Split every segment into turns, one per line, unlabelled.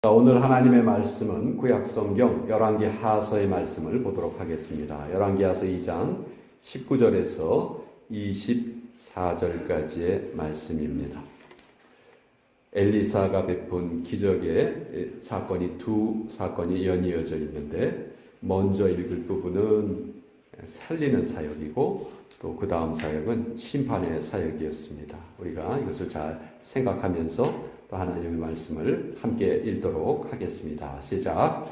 자, 오늘 하나님의 말씀은 구약성경 열왕기 하서의 말씀을 보도록 하겠습니다. 열왕기 하서 2장 19절에서 24절까지의 말씀입니다. 엘리사가 베푼 기적의 사건이 두 사건이 연이어져 있는데 먼저 읽을 부분은 살리는 사역이고 또 그 다음 사역은 심판의 사역이었습니다. 우리가 이것을 잘 생각하면서 또 하나님의 말씀을 함께 읽도록 하겠습니다. 시작.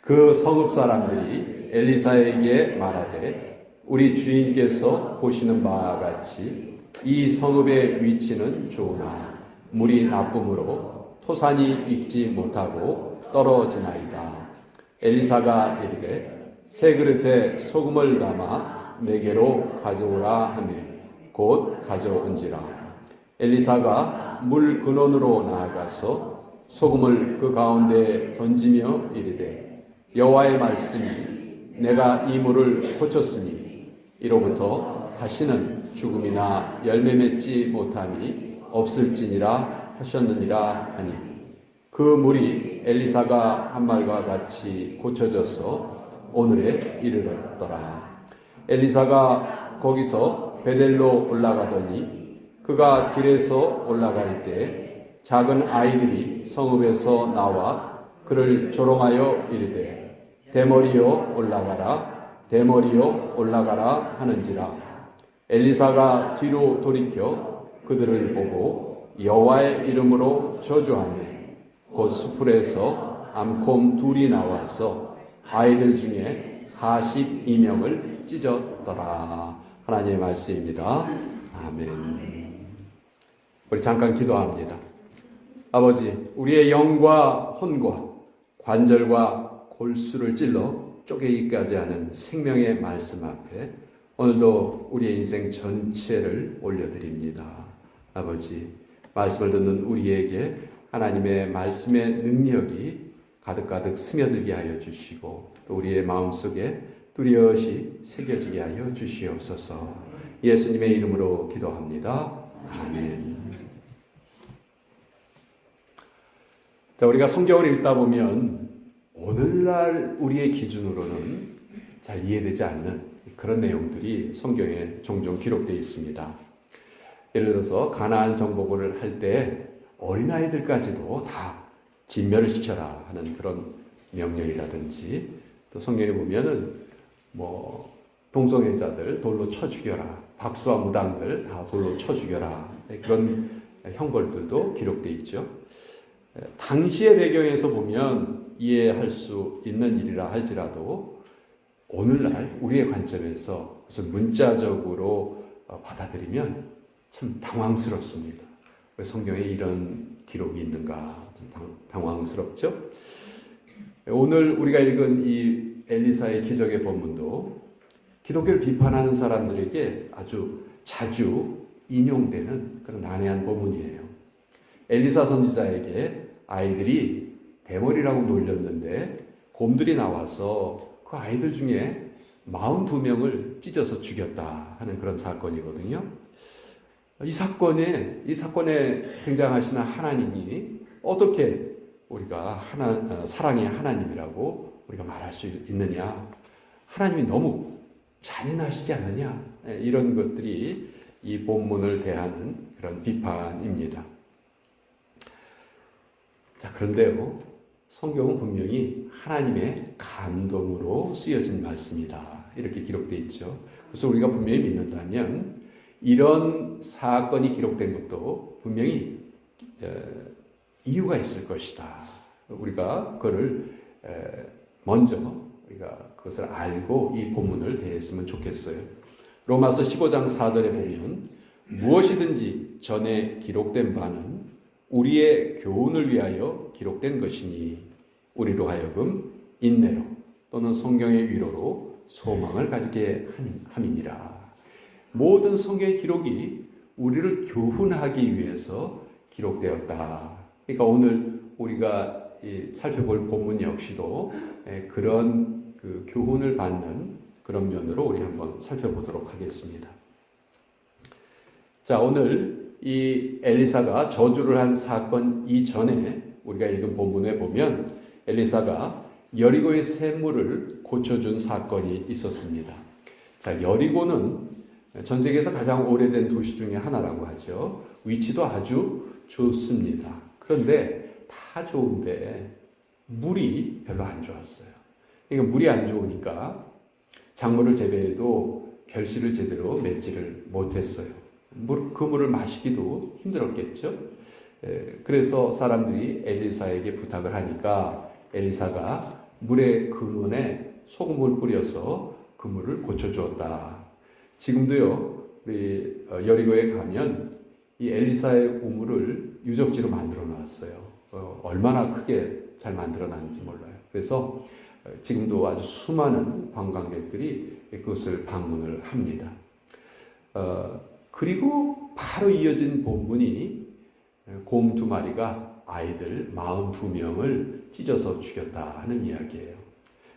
그 성읍 사람들이 엘리사에게 말하되 우리 주인께서 보시는 바와 같이 이 성읍의 위치는 좋으나 물이 나쁨으로 토산이 익지 못하고 떨어지나이다. 엘리사가 이르되 새 그릇에 소금을 담아 내게로 가져오라 하며 곧 가져온지라. 엘리사가 물 근원으로 나아가서 소금을 그 가운데 던지며 이르되 여호와의 말씀이 내가 이 물을 고쳤으니 이로부터 다시는 죽음이나 열매 맺지 못함이 없을지니라 하셨느니라 하니 그 물이 엘리사가 한 말과 같이 고쳐져서 오늘에 이르렀더라. 엘리사가 거기서 베델로 올라가더니 그가 길에서 올라갈 때 작은 아이들이 성읍에서 나와 그를 조롱하여 이르되 대머리여 올라가라 대머리여 올라가라 하는지라. 엘리사가 뒤로 돌이켜 그들을 보고 여호와의 이름으로 저주하며 곧 수풀에서 암콤 둘이 나와서 아이들 중에 42명을 찢었더라. 하나님의 말씀입니다. 아멘 우리 잠깐 기도합니다 아버지 우리의 영과 혼과 관절과 골수를 찔러 쪼개기까지 하는 생명의 말씀 앞에 오늘도 우리의 인생 전체를 올려드립니다. 아버지, 말씀을 듣는 우리에게 하나님의 말씀의 능력이 가득가득 스며들게 하여 주시고 또 우리의 마음속에 뚜렷이 새겨지게 하여 주시옵소서. 예수님의 이름으로 기도합니다. 아멘. 자, 우리가 성경을 읽다 보면 오늘날 우리의 기준으로는 잘 이해되지 않는 그런 내용들이 성경에 종종 기록되어 있습니다. 예를 들어서 가나안 정복을 할 때 어린아이들까지도 다 진멸을 시켜라 하는 그런 명령이라든지 또 성경에 보면은 뭐 동성애자들 돌로 쳐 죽여라 박수와 무당들 다 돌로 쳐 죽여라 그런 형벌들도 기록되어 있죠. 당시의 배경에서 보면 이해할 수 있는 일이라 할지라도 오늘날 우리의 관점에서 그래서 문자적으로 받아들이면 참 당황스럽습니다. 왜 성경에 이런 기록이 있는가 좀 당, 황스럽죠 오늘 우리가 읽은 이 엘리사의 기적의 본문도 기독교를 비판하는 사람들에게 아주 자주 인용되는 그런 난해한 본문이에요. 엘리사 선지자에게 아이들이 대머리라고 놀렸는데 곰들이 나와서 그 아이들 중에 42명을 찢어서 죽였다 하는 그런 사건이거든요. 이 사건에, 이 사건에 등장하시는 하나님이 어떻게 우리가 하나, 어, 사랑의 하나님이라고 우리가 말할 수 있느냐. 하나님이 너무 잔인하시지 않느냐. 예, 이런 것들이 이 본문을 대하는 그런 비판입니다. 자, 그런데요, 성경은 분명히 하나님의 감동으로 쓰여진 말씀이다. 이렇게 기록되어 있죠. 그래서 우리가 분명히 믿는다면 이런 사건이 기록된 것도 분명히 이유가 있을 것이다. 우리가 그거를 먼저 우리가 그것을 알고 이 본문을 대했으면 좋겠어요. 로마서 15장 4절에 보면 무엇이든지 전에 기록된 바는 우리의 교훈을 위하여 기록된 것이니 우리로 하여금 인내로 또는 성경의 위로로 소망을 가지게 함이니라. 모든 성경의 기록이 우리를 교훈하기 위해서 기록되었다. 그러니까 오늘 우리가 살펴볼 본문 역시도 그런 그 교훈을 받는 그런 면으로 우리 한번 살펴보도록 하겠습니다. 자, 오늘 이 엘리사가 저주를 한 사건 이전에 우리가 읽은 본문에 보면 엘리사가 여리고의 샘물을 고쳐준 사건이 있었습니다. 자, 여리고는 전 세계에서 가장 오래된 도시 중에 하나라고 하죠. 위치도 아주 좋습니다. 그런데 다 좋은데 물이 별로 안 좋았어요. 그러니까 물이 안 좋으니까 작물을 재배해도 결실을 제대로 맺지를 못했어요. 물, 그 물을 마시기도 힘들었겠죠. 에, 그래서 사람들이 엘리사에게 부탁을 하니까 엘리사가 물의 근원에 소금을 뿌려서 그 물을 고쳐주었다. 지금도요, 우리 어, 여리고에 가면 이 엘리사의 우물을 유적지로 만들어 놨어요. 어, 얼마나 크게 잘 만들어 놨는지 몰라요. 그래서 어, 지금도 아주 수많은 관광객들이 그것을 방문을 합니다. 어, 그리고 바로 이어진 본문이 곰 두 마리가 아이들 42명을 찢어서 죽였다 하는 이야기예요.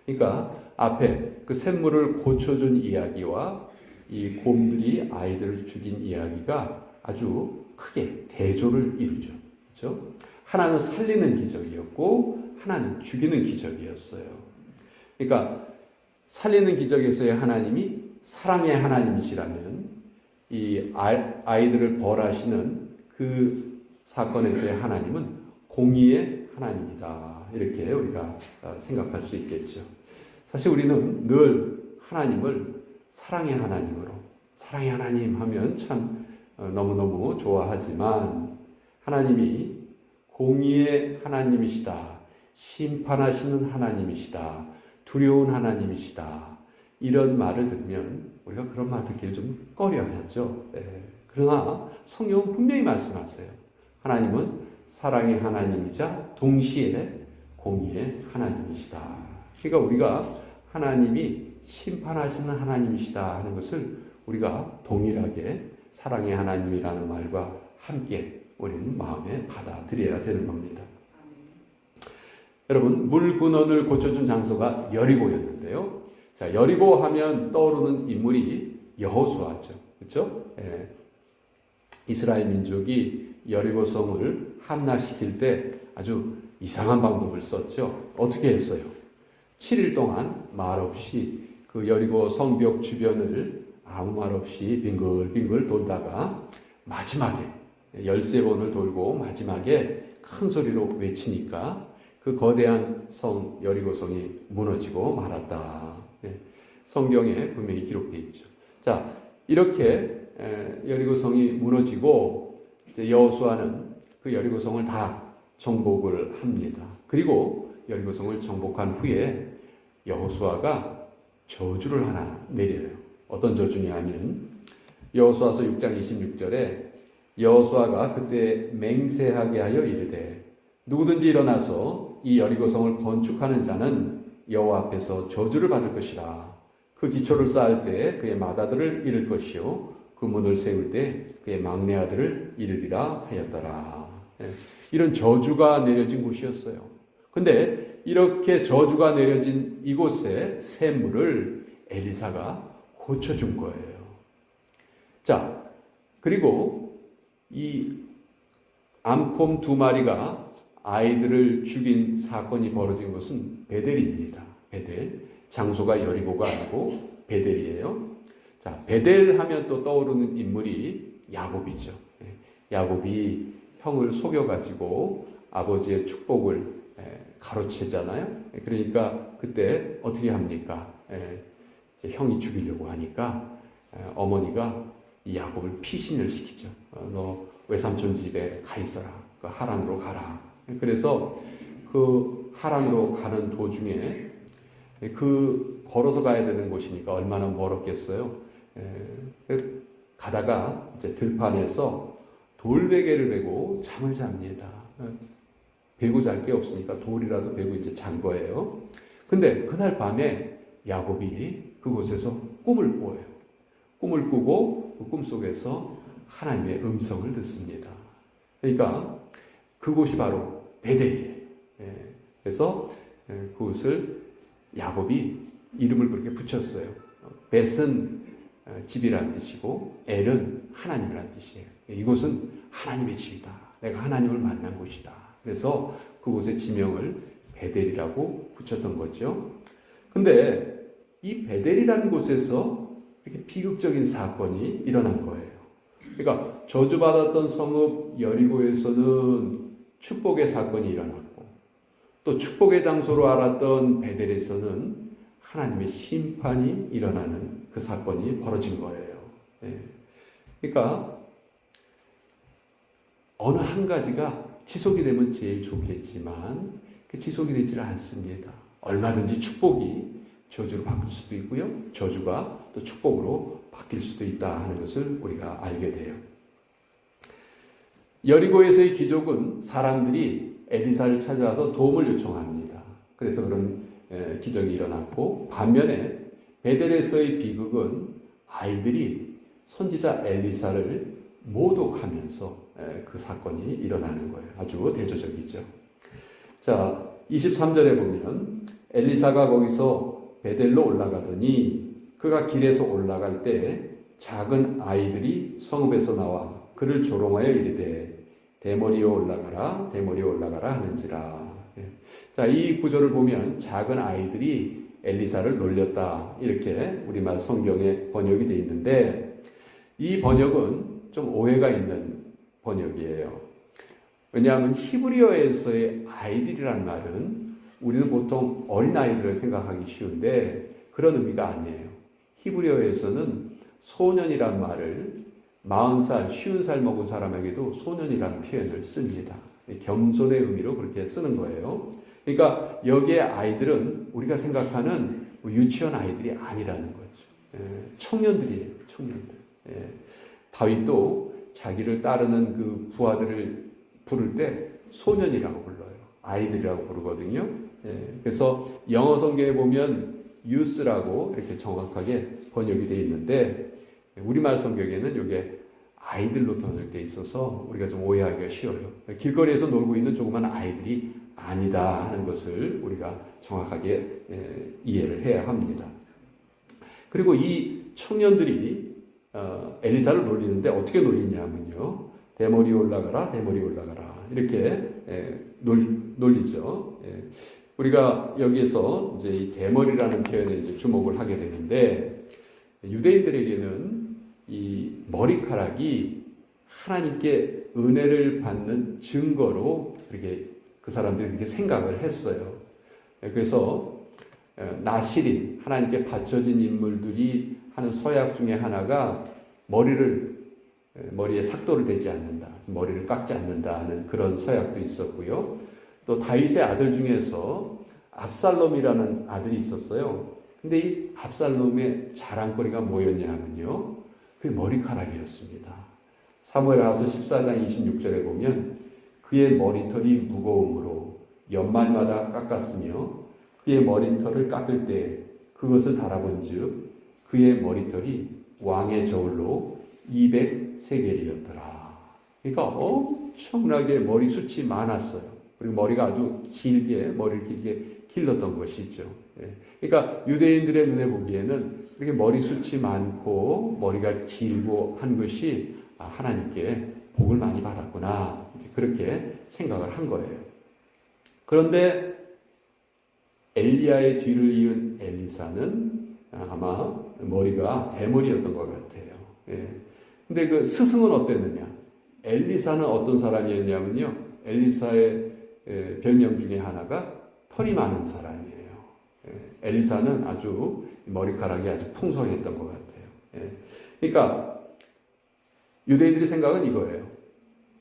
그러니까 앞에 그 샘물을 고쳐준 이야기와 이 곰들이 아이들을 죽인 이야기가 아주 크게 대조를 이루죠. 그렇죠? 하나는 살리는 기적이었고 하나는 죽이는 기적이었어요. 그러니까 살리는 기적에서의 하나님이 사랑의 하나님이시라면 이 아이들을 벌하시는 그 사건에서의 하나님은 공의의 하나님이다. 이렇게 우리가 생각할 수 있겠죠. 사실 우리는 늘 하나님을 사랑의 하나님으로 사랑의 하나님 하면 참 너무너무 좋아하지만 하나님이 공의의 하나님이시다. 심판하시는 하나님이시다. 두려운 하나님이시다. 이런 말을 들으면 우리가 그런 말 듣기를 좀 꺼려하죠. 예. 그러나 성경은 분명히 말씀하세요. 하나님은 사랑의 하나님이자 동시에 공의의 하나님이시다. 그러니까 우리가 하나님이 심판하시는 하나님이시다 하는 것을 우리가 동일하게 사랑의 하나님이라는 말과 함께 우리는 마음에 받아들여야 되는 겁니다. 여러분, 물 근원을 고쳐준 장소가 여리고였는데요. 자, 여리고 하면 떠오르는 인물이 여호수아죠. 그렇죠? 예. 이스라엘 민족이 여리고성을 함락시킬 때 아주 이상한 방법을 썼죠. 어떻게 했어요? 7일 동안 말 없이 그 여리고 성벽 주변을 아무 말 없이 빙글빙글 돌다가 마지막에 13번을 돌고 마지막에 큰 소리로 외치니까 그 거대한 성 여리고성이 무너지고 말았다. 예, 성경에 분명히 기록되어 있죠. 자, 이렇게 여리고성이 무너지고 여호수아는 그 여리고성을 다 정복을 합니다. 그리고 여리고성을 정복한 후에 여호수아가 저주를 하나 내려요. 어떤 저주냐면 여호수아서 6장 26절에 여호수아가 그때 맹세하게 하여 이르되 누구든지 일어나서 이 여리고성을 건축하는 자는 여호와 앞에서 저주를 받을 것이라. 그 기초를 쌓을 때 그의 맏아들을 잃을 것이요 그 문을 세울 때 그의 막내 아들을 잃으리라 하였더라. 예, 이런 저주가 내려진 곳이었어요. 근데 이렇게 저주가 내려진 이곳에 샘물을 엘리사가 고쳐준 거예요. 자, 그리고 이 암콤 두 마리가 아이들을 죽인 사건이 벌어진 것은 베델입니다. 베델. 장소가 여리고가 아니고 베델이에요. 자, 베델 하면 또 떠오르는 인물이 야곱이죠. 예, 야곱이 형을 속여가지고 아버지의 축복을 예, 가로채잖아요. 예, 그러니까 그때 어떻게 합니까? 형이 죽이려고 하니까 어머니가 야곱을 피신을 시키죠. 어, 너 외삼촌 집에 가 있어라. 그 하란으로 가라. 그래서 그 하란으로 가는 도중에 그 걸어서 가야 되는 곳이니까 얼마나 멀었겠어요. 가다가 이제 들판에서 돌베개를 베고 잠을 잡니다. 베고 잘 게 없으니까 돌이라도 베고 이제 잔 거예요. 근데 그날 밤에 야곱이 그곳에서 꿈을 꿔요. 꿈을 꾸고 그 꿈속에서 하나님의 음성을 듣습니다. 그러니까 그곳이 바로 베델이에요. 예. 그래서 예, 그곳을 야곱이 이름을 그렇게 붙였어요. 벳은 어, 집이란 뜻이고 엘은 하나님이란 뜻이에요. 이곳은 하나님의 집이다. 내가 하나님을 만난 곳이다. 그래서 그곳의 지명을 베델이라고 붙였던 거죠. 근데 이 베델이라는 곳에서 이렇게 비극적인 사건이 일어난 거예요. 그러니까 저주받았던 성읍 여리고에서는 축복의 사건이 일어났고 또 축복의 장소로 알았던 베델에서는 하나님의 심판이 일어나는 그 사건이 벌어진 거예요. 예. 그러니까 어느 한 가지가 지속이 되면 제일 좋겠지만 그 지속이 되지를 않습니다. 얼마든지 축복이 저주로 바뀔 수도 있고요. 저주가 또 축복으로 바뀔 수도 있다 하는 것을 우리가 알게 돼요. 여리고에서의 기적은 사람들이 엘리사를 찾아와서 도움을 요청합니다. 그래서 그런 에, 기적이 일어났고 반면에 베델에서의 비극은 아이들이 선지자 엘리사를 모독하면서 에, 그 사건이 일어나는 거예요. 아주 대조적이죠. 자, 23절에 보면 엘리사가 거기서 베델로 올라가더니 그가 길에서 올라갈 때 작은 아이들이 성읍에서 나와 그를 조롱하여 이르되 대머리에 올라가라 대머리에 올라가라 하는지라. 예. 자, 이 구절을 보면 작은 아이들이 엘리사를 놀렸다. 이렇게 우리말 성경에 번역이 되어 있는데 이 번역은 좀 오해가 있는 번역이에요. 왜냐하면 히브리어에서의 아이들이란 말은 우리는 보통 어린아이들을 생각하기 쉬운데 그런 의미가 아니에요. 히브리어에서는 소년이란 말을 40살, 50살 먹은 사람에게도 소년이라는 표현을 씁니다. 겸손의 의미로 그렇게 쓰는 거예요. 그러니까 여기에 아이들은 우리가 생각하는 뭐 유치원 아이들이 아니라는 거죠. 예, 청년들이에요, 청년들. 예, 다윗도 자기를 따르는 그 부하들을 부를 때 소년이라고 불러요. 아이들이라고 부르거든요. 예, 그래서 영어 성경에 보면 youth라고 이렇게 정확하게 번역이 되어 있는데 우리말 성경에는 이게 아이들로 번역되어 있어서 우리가 좀 오해하기가 쉬워요. 길거리에서 놀고 있는 조그만 아이들이 아니다 하는 것을 우리가 정확하게 예, 이해를 해야 합니다. 그리고 이 청년들이 어, 엘리사를 놀리는데 어떻게 놀리냐면요. 대머리 올라가라, 대머리 올라가라. 이렇게 예, 놀리죠. 예. 우리가 여기에서 이제 이 대머리라는 표현에 주목을 하게 되는데 유대인들에게는 이 머리카락이 하나님께 은혜를 받는 증거로 이렇게 그 사람들이 이렇게 생각을 했어요. 그래서 어, 나시린 하나님께 바쳐진 인물들이 하는 서약 중에 하나가 머리를 머리에 삭도를 대지 않는다, 머리를 깎지 않는다 하는 그런 서약도 있었고요. 또 다윗의 아들 중에서 압살롬이라는 아들이 있었어요. 근데 이 압살롬의 자랑거리가 뭐였냐 하면요. 그게 머리카락이었습니다. 사무엘 하서 14장 26절에 보면 그의 머리털이 무거움으로 연말마다 깎았으며 그의 머리털을 깎을 때 그것을 달아본즉 그의 머리털이 왕의 저울로 200세겔이었더라. 그러니까 엄청나게 머리 숱이 많았어요. 그리고 머리가 아주 길게 머리를 길게 길렀던 것이죠. 예. 그러니까 유대인들의 눈에 보기에는 이렇게 머리숱이 많고 머리가 길고 한 것이 아, 하나님께 복을 많이 받았구나 그렇게 생각을 한 거예요. 그런데 엘리야의 뒤를 이은 엘리사는 아마 머리가 대머리였던 것 같아요. 예. 근데 그 스승은 어땠느냐? 엘리사는 어떤 사람이었냐면요. 엘리사의 별명 중에 하나가 털이 많은 사람이에요. 예. 엘리사는 아주 머리카락이 아주 풍성했던 것 같아요. 예. 그러니까 유대인들의 생각은 이거예요.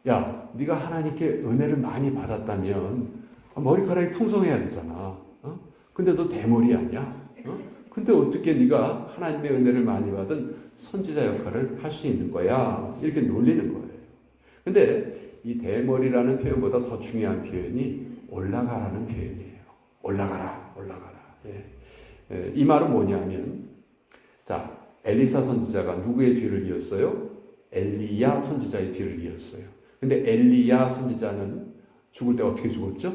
야, 네가 하나님께 은혜를 많이 받았다면 머리카락이 풍성해야 되잖아. 어? 근데 너 대머리 아니야? 어? 근데 어떻게 네가 하나님의 은혜를 많이 받은 선지자 역할을 할 수 있는 거야? 이렇게 놀리는 거예요. 근데 이 대머리라는 표현보다 더 중요한 표현이 올라가라는 표현이에요. 올라가라, 올라가라. 예. 예, 이 말은 뭐냐면, 자, 엘리사 선지자가 누구의 뒤를 이었어요? 엘리야 선지자의 뒤를 이었어요. 근데 엘리야 선지자는 죽을 때 어떻게 죽었죠?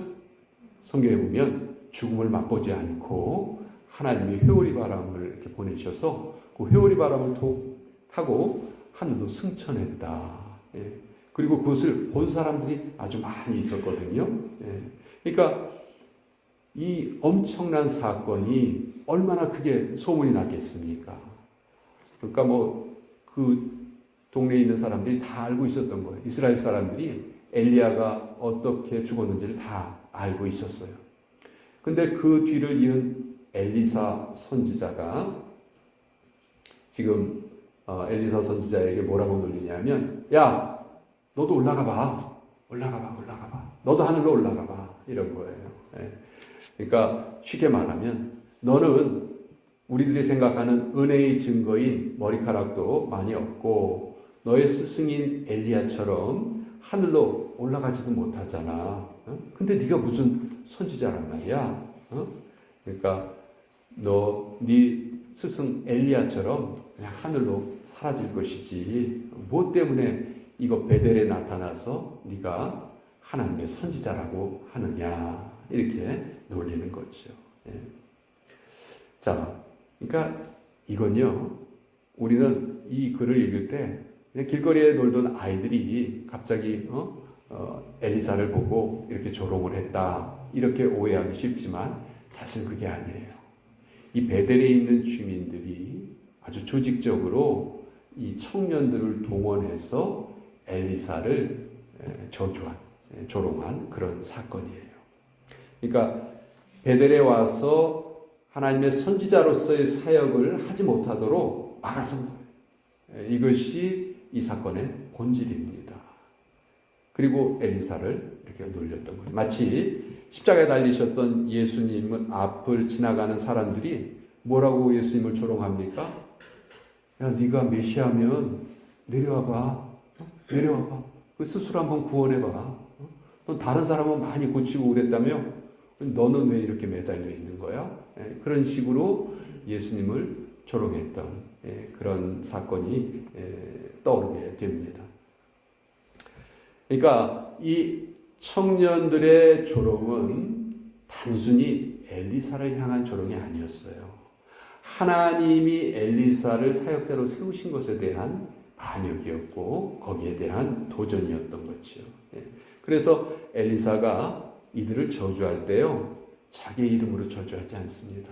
성경에 보면 죽음을 맛보지 않고 하나님이 회오리 바람을 이렇게 보내셔서 그 회오리 바람을 타고 하늘로 승천했다. 예. 그리고 그것을 본 사람들이 아주 많이 있었거든요. 예. 그러니까 이 엄청난 사건이 얼마나 크게 소문이 났겠습니까? 그러니까 뭐 그 동네에 있는 사람들이 다 알고 있었던 거예요. 이스라엘 사람들이 엘리야가 어떻게 죽었는지를 다 알고 있었어요. 근데 그 뒤를 이은 엘리사 선지자가 지금 어, 엘리사 선지자에게 뭐라고 놀리냐면 야 너도 올라가 봐 올라가 봐 올라가 봐 너도 하늘로 올라가 봐 이런 거예요. 예. 그러니까 쉽게 말하면 너는 우리들이 생각하는 은혜의 증거인 머리카락도 많이 없고 너의 스승인 엘리야처럼 하늘로 올라가지도 못하잖아. 어? 근데 네가 무슨 선지자란 말이야. 어? 그러니까 너 네 스승 엘리야처럼 그냥 하늘로 사라질 것이지. 무엇 때문에 이거 베델에 나타나서 네가 하나님의 선지자라고 하느냐 이렇게 놀리는 거죠. 예. 자, 그러니까 이건요. 우리는 이 글을 읽을 때 길거리에 놀던 아이들이 갑자기 어? 어, 엘리사를 보고 이렇게 조롱을 했다 이렇게 오해하기 쉽지만 사실 그게 아니에요. 이 베델에 있는 주민들이 아주 조직적으로 이 청년들을 동원해서 엘리사를 저주한 조롱한 그런 사건이에요. 그러니까 베델에 와서 하나님의 선지자로서의 사역을 하지 못하도록 막아선 거예요. 이것이 이 사건의 본질입니다. 그리고 엘리사를 이렇게 놀렸던 거예요. 마치 십자가에 달리셨던 예수님을 앞을 지나가는 사람들이 뭐라고 예수님을 조롱합니까? 야, 네가 메시아면 내려와봐. 내려와봐. 그 스스로 한번 구원해봐. 넌 다른 사람은 많이 고치고 그랬다며? 너는 왜 이렇게 매달려 있는 거야? 예, 그런 식으로 예수님을 조롱했던 예, 그런 사건이 예, 떠오르게 됩니다. 그러니까 이 청년들의 조롱은 단순히 엘리사를 향한 조롱이 아니었어요. 하나님이 엘리사를 사역자로 세우신 것에 대한 반역이었고 거기에 대한 도전이었던 거죠. 그래서 엘리사가 이들을 저주할 때요 자기 이름으로 저주하지 않습니다.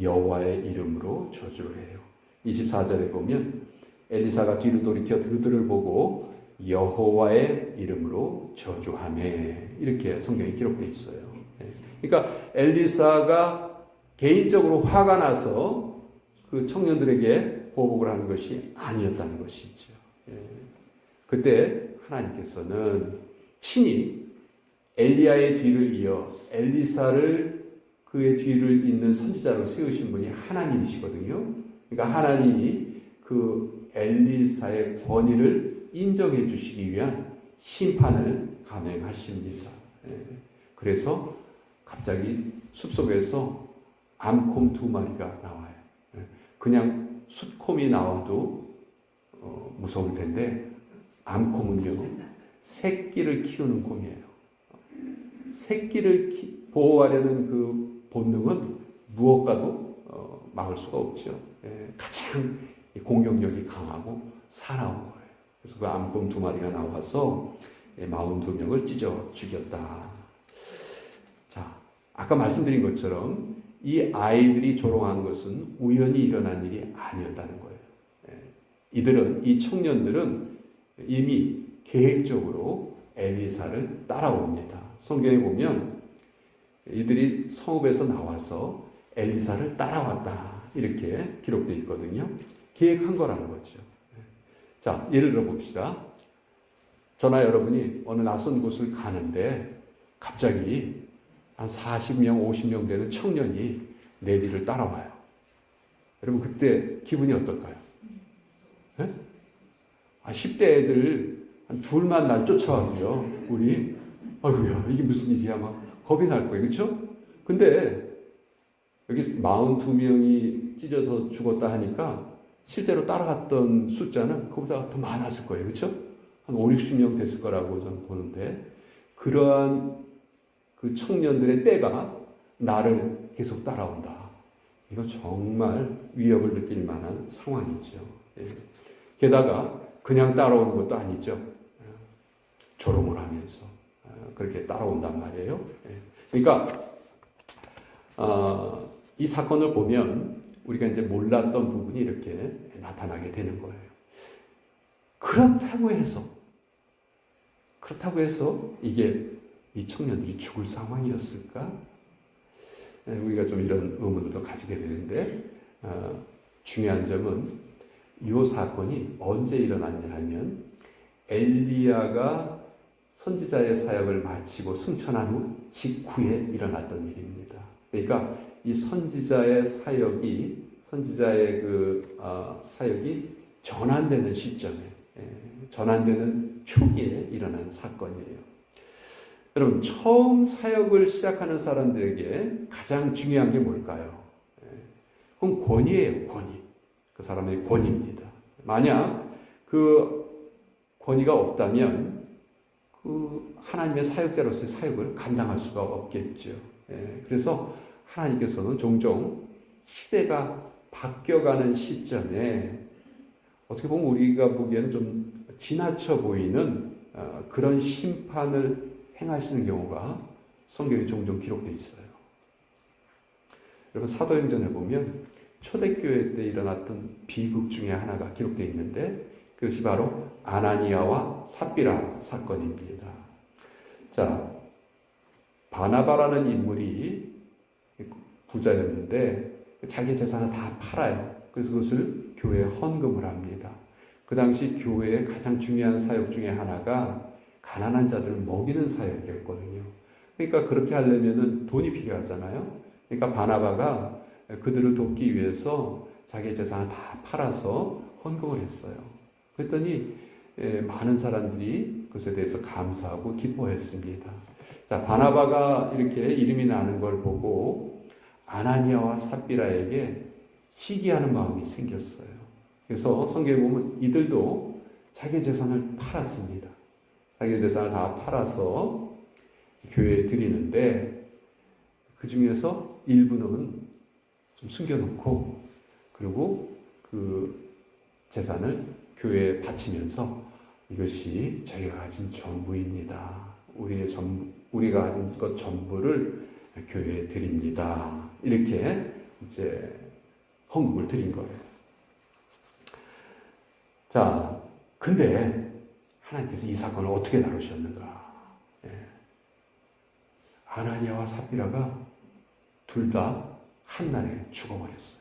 여호와의 이름으로 저주를 해요. 24절에 보면 엘리사가 뒤로 돌이켜 그들을 보고 여호와의 이름으로 저주하매 이렇게 성경에 기록되어 있어요. 예. 그러니까 엘리사가 개인적으로 화가 나서 그 청년들에게 보복을 하는 것이 아니었다는 것이죠. 예. 그때 하나님께서는 친히 엘리야의 뒤를 이어 엘리사를 그의 뒤를 잇는 선지자로 세우신 분이 하나님이시거든요. 그러니까 하나님이 그 엘리사의 권위를 인정해 주시기 위한 심판을 감행하십니다. 예. 그래서 갑자기 숲속에서 암콤 두 마리가 나와요. 예. 그냥 숫콤이 나와도 어, 무서울 텐데 암콤은요 새끼를 키우는 곰이에요. 새끼를 보호하려는 그 본능은 무엇과도 어, 막을 수가 없죠. 예, 가장 공격력이 강하고 사나운 거예요. 그래서 그 암곰 두 마리가 나와서 42명을 찢어 죽였다. 자, 아까 말씀드린 것처럼 이 아이들이 조롱한 것은 우연히 일어난 일이 아니었다는 거예요. 예, 이들은, 이 청년들은 이미 계획적으로 엘리사를 따라옵니다. 성경에 보면 이들이 성읍에서 나와서 엘리사를 따라왔다. 이렇게 기록되어 있거든요. 계획한 거라는 거죠. 자, 예를 들어 봅시다. 저나 여러분이 어느 낯선 곳을 가는데 갑자기 한 40명, 50명 되는 청년이 내 뒤를 따라와요. 여러분, 그때 기분이 어떨까요? 네? 아, 10대 애들 한 둘만 날 쫓아와도요, 우리, 아이고야, 이게 무슨 일이야, 막 겁이 날 거예요. 그쵸? 근데 여기 42명이 찢어져 죽었다 하니까 실제로 따라갔던 숫자는 그보다 더 많았을 거예요. 그쵸? 한 5, 60명 됐을 거라고 저는 보는데 그러한 그 청년들의 때가 나를 계속 따라온다. 이거 정말 위협을 느낄 만한 상황이죠. 예. 게다가 그냥 따라오는 것도 아니죠. 조롱을 하면서 어, 그렇게 따라온단 말이에요. 예. 그러니까 어, 이 사건을 보면 우리가 이제 몰랐던 부분이 이렇게 나타나게 되는 거예요. 그렇다고 해서 그렇다고 해서 이게 이 청년들이 죽을 상황이었을까? 예, 우리가 좀 이런 의문을 가지게 되는데 어, 중요한 점은 이 사건이 언제 일어났냐 하면 엘리야가 선지자의 사역을 마치고 승천한 후 직후에 일어났던 일입니다. 그러니까 이 선지자의 사역이 선지자의 그 어, 사역이 전환되는 시점에 예, 전환되는 초기에 일어난 사건이에요. 여러분 처음 사역을 시작하는 사람들에게 가장 중요한 게 뭘까요? 예, 그건 권위예요, 권위. 그 사람의 권위입니다. 만약 그 권위가 없다면 그 하나님의 사역자로서의 사역을 감당할 수가 없겠죠. 예, 그래서 하나님께서는 종종 시대가 바뀌어가는 시점에 어떻게 보면 우리가 보기에는 좀 지나쳐 보이는 어, 그런 심판을 행하시는 경우가 성경에 종종 기록되어 있어요. 여러분 사도행전에 보면 초대교회 때 일어났던 비극 중에 하나가 기록되어 있는데 그것이 바로 아나니아와 삽비라 사건입니다. 자, 바나바라는 인물이 부자였는데 자기 재산을 다 팔아요. 그래서 그것을 교회에 헌금을 합니다. 그 당시 교회의 가장 중요한 사역 중에 하나가 가난한 자들을 먹이는 사역이었거든요. 그러니까 그렇게 하려면은 돈이 필요하잖아요. 그러니까 바나바가 그들을 돕기 위해서 자기 재산을 다 팔아서 헌금을 했어요. 그랬더니 예, 많은 사람들이 그것에 대해서 감사하고 기뻐했습니다. 자, 바나바가 이렇게 이름이 나는 걸 보고 아나니아와 삽비라에게 시기하는 마음이 생겼어요. 그래서 성경에 보면 이들도 자기 재산을 팔았습니다. 자기 재산을 다 팔아서 교회에 드리는데 그 중에서 일부는 좀 숨겨놓고 그리고 그 재산을 교회에 바치면서 이것이 저희가 가진 전부입니다. 우리의 전 우리가 가진 것 전부를 교회에 드립니다. 이렇게 이제 헌금을 드린 거예요. 자, 근데 하나님께서 이 사건을 어떻게 다루셨는가? 예. 아나니아와 삽비라가 둘 다 한날에 죽어버렸어요.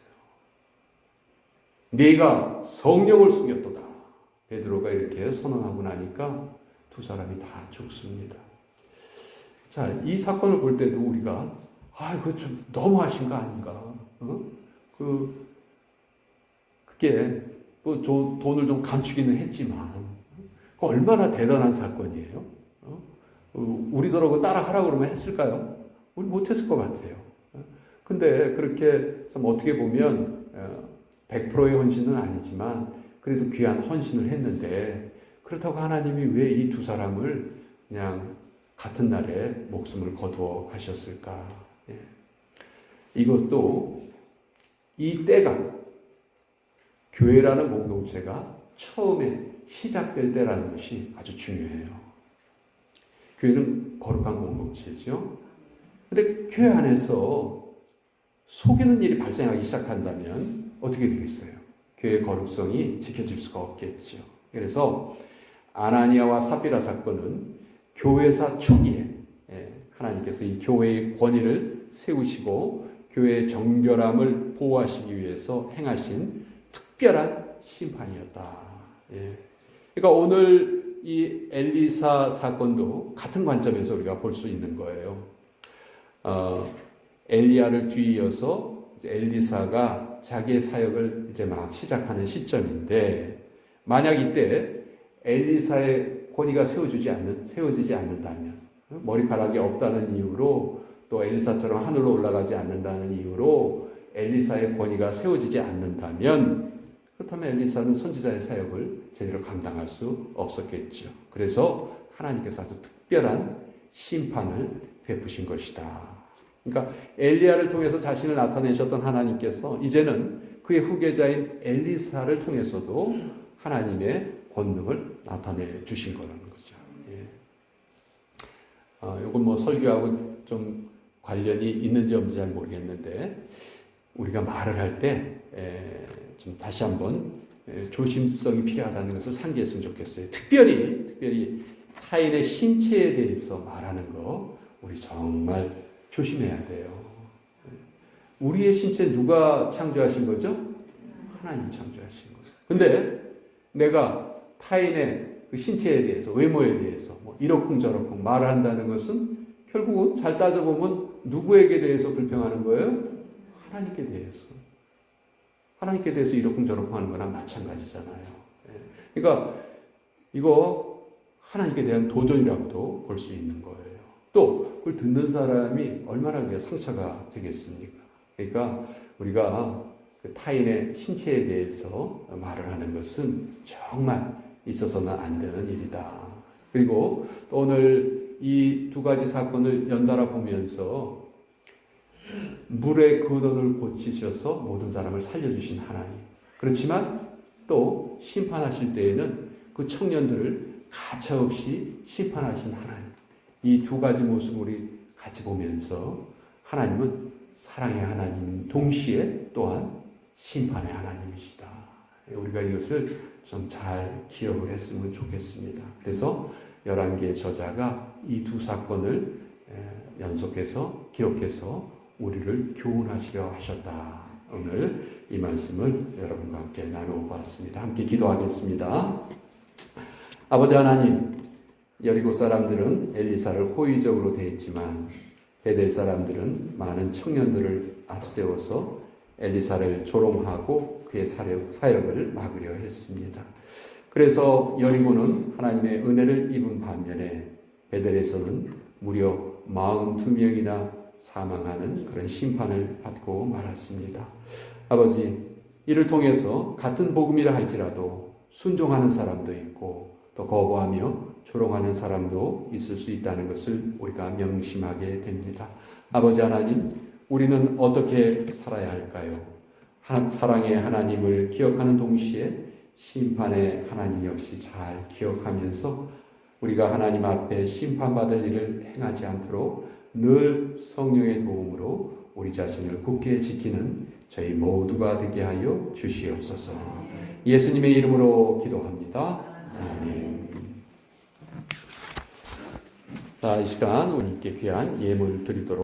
네가 성령을 속였도다. 베드로가 이렇게 선언하고 나니까 두 사람이 다 죽습니다. 자, 이 사건을 볼 때도 우리가 아, 그거 좀 너무하신 거 아닌가? 어? 그 그게 뭐 돈을 좀 감추기는 했지만 그 얼마나 대단한 사건이에요. 어? 어 우리더러 따라하라고 그러면 했을까요? 우리 못했을 것 같아요. 어? 근데 그렇게 참 어떻게 보면 100%의 어, 헌신은 아니지만 그래도 귀한 헌신을 했는데 그렇다고 하나님이 왜 이 두 사람을 그냥 같은 날에 목숨을 거두어 가셨을까? 예. 이것도 이 때가 교회라는 공동체가 처음에 시작될 때라는 것이 아주 중요해요. 교회는 거룩한 공동체죠. 근데 교회 안에서 속이는 일이 발생하기 시작한다면 어떻게 되겠어요? 교회의 거룩성이 지켜질 수가 없겠죠. 그래서 아나니아와 사비라 사건은 교회사 초기에 예, 하나님께서 이 교회의 권위를 세우시고 교회의 정결함을 보호하시기 위해서 행하신 특별한 심판이었다. 예. 그러니까 오늘 이 엘리사 사건도 같은 관점에서 우리가 볼 수 있는 거예요. 어, 엘리야를 뒤이어서 엘리사가 자기의 사역을 이제 막 시작하는 시점인데 만약 이때 엘리사의 권위가 세워주지 않는 세워지지 않는다면 머리카락이 없다는 이유로 또 엘리사처럼 하늘로 올라가지 않는다는 이유로 엘리사의 권위가 세워지지 않는다면 그렇다면 엘리사는 선지자의 사역을 제대로 감당할 수 없었겠죠. 그래서 하나님께서 아주 특별한 심판을 베푸신 것이다. 그러니까 엘리야를 통해서 자신을 나타내셨던 하나님께서 이제는 그의 후계자인 엘리사를 통해서도 하나님의 권능을 나타내 주신 거라는 거죠. 예. 어, 이건 뭐 설교하고 좀 관련이 있는지 없는지 잘 모르겠는데 우리가 말을 할 때 좀 다시 한번 에, 조심성이 필요하다는 것을 상기했으면 좋겠어요. 특별히 특별히 타인의 신체에 대해서 말하는 거 우리 정말 조심해야 돼요. 우리의 신체 누가 창조하신 거죠? 하나님 창조하신 거예요. 근데 내가 타인의 그 신체에 대해서 외모에 대해서 뭐 이러쿵저러쿵 말을 한다는 것은 결국은 잘 따져보면 누구에게 대해서 불평하는 거예요? 하나님께 대해서. 하나님께 대해서 이러쿵저러쿵 하는 거나 마찬가지잖아요. 예. 그러니까 이거 하나님께 대한 도전이라고도 볼 수 있는 거예요. 또 그걸 듣는 사람이 얼마나 그게 상처가 되겠습니까? 그러니까 우리가 그 타인의 신체에 대해서 말을 하는 것은 정말 있어서는 안 되는 일이다. 그리고 또 오늘 이 두 가지 사건을 연달아 보면서 물의 근원을 고치셔서 모든 사람을 살려주신 하나님. 그렇지만 또 심판하실 때에는 그 청년들을 가차없이 심판하신 하나님. 이 두 가지 모습을 우리 같이 보면서 하나님은 사랑의 하나님 동시에 또한 심판의 하나님이시다. 우리가 이것을 좀 잘 기억을 했으면 좋겠습니다. 그래서 11개의 저자가 이 두 사건을 에, 연속해서 기록해서 우리를 교훈하시려 하셨다. 오늘 이 말씀을 여러분과 함께 나누어 보았습니다. 함께 기도하겠습니다. 아버지 하나님, 여리고 사람들은 엘리사를 호의적으로 대했지만 베델 사람들은 많은 청년들을 앞세워서 엘리사를 조롱하고 그의 사역을 막으려 했습니다. 그래서 여리고는 하나님의 은혜를 입은 반면에 베델에서는 무려 42명이나 사망하는 그런 심판을 받고 말았습니다. 아버지, 이를 통해서 같은 복음이라 할지라도 순종하는 사람도 있고 또 거부하며 조롱하는 사람도 있을 수 있다는 것을 우리가 명심하게 됩니다. 아버지 하나님, 우리는 어떻게 살아야 할까요? 사랑의 하나님을 기억하는 동시에 심판의 하나님 역시 잘 기억하면서 우리가 하나님 앞에 심판받을 일을 행하지 않도록 늘 성령의 도움으로 우리 자신을 굳게 지키는 저희 모두가 되게 하여 주시옵소서. 예수님의 이름으로 기도합니다. 아멘. 자, 이 시간 우리께 귀한 예물 드리도록